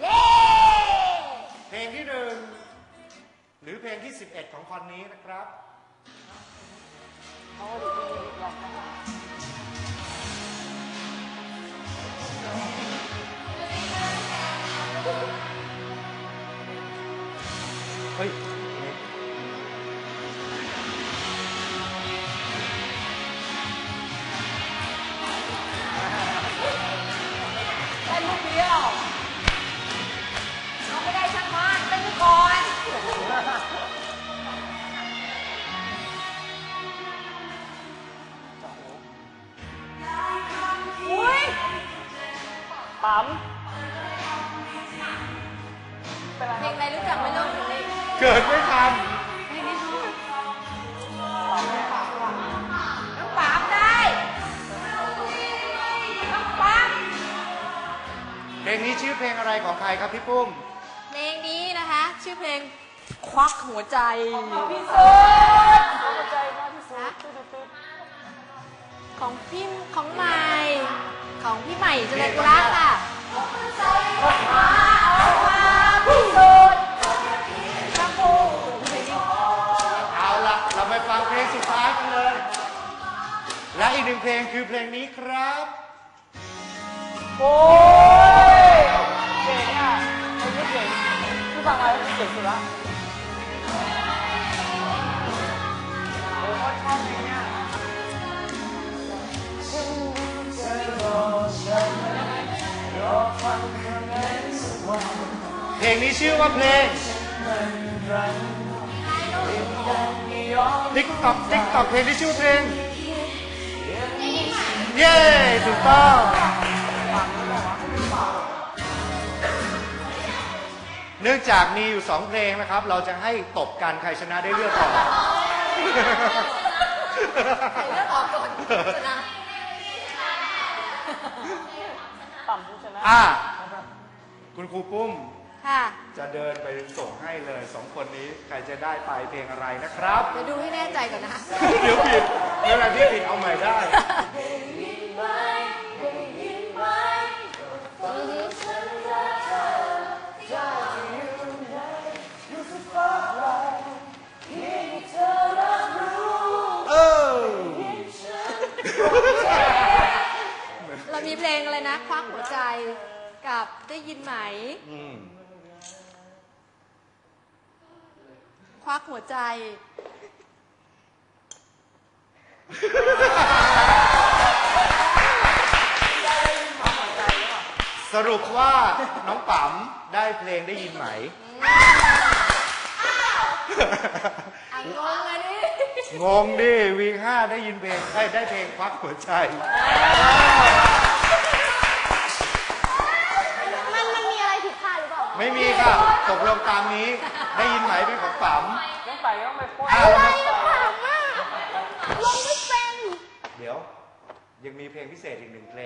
เย้เพลงที่หนึ่งหรือเพลงที่ 11 ของคอนนี้นะครับเขาก็ดีดีลองกัน ปั๊มเป็นไรเพลงอะไรรู้จักไหมลูกเกิดไม่ทันเพลงนี้ลูกน้องปามได้น้องปามเพลงนี้ชื่อเพลงอะไรของใครครับพี่ปุ้ม เพลงนี้นะคะ ชื่อเพลงควักหัวใจพี่สุดหัวใจมากที่สุดตึ๊ดตึ๊ดของพี่ของใหม่ ของพี่ใหม่เจริญกุระค่ะพี่สุดช่างปูเพลงนี้เอาละเราไปฟังเพลงสุดท้ายกันเลย และอีกหนึ่งเพลงคือเพลงนี้ครับ โอ้ ลงนี้ชื่อว่าเพลงติ๊กต็อกติ๊กต็อกเพลงที่ชื่อเพลง เย้ถูกต้องเนื่องจากมีอยู่สองเพลงนะครับ เราจะให้ตบกันใครชนะได้เลือกก่อนใครเลือกออกก่อนชนะต่ำผู้ชนะอะคุณครูปุ้ม ค่ะจะเดินไปส่งให้เลยสองคนนี้ใครจะได้ไปเพลงอะไรนะครับ เดี๋ยวดูให้แน่ใจก่อนนะ เดี๋ยวผิดเวลาที่ผิดเอาใหม่ได้เออเรามีเพลงอะไรนะ ควักหัวใจกับได้ยินไหม อืม ควักหัวใจ สรุปว่าน้องป๋มได้เพลงได้ยินไหมอะงงเลยดิงงดิวีห้าได้ยินเพลงได้ยได้เพลงควักหัวใจ มันมันมีอะไรผิดพลาดหรือเปล่า ไม่มีค่ะ ตกลงตามนี้ได้ยินไหมเป็นของป๋มต้องใส่ต้องไปพ่นเอาอะไรละอะถามอะลงไม่เป็น เดี๋ยว ยังมีเพลงพิเศษอีกหนึ่งเพลง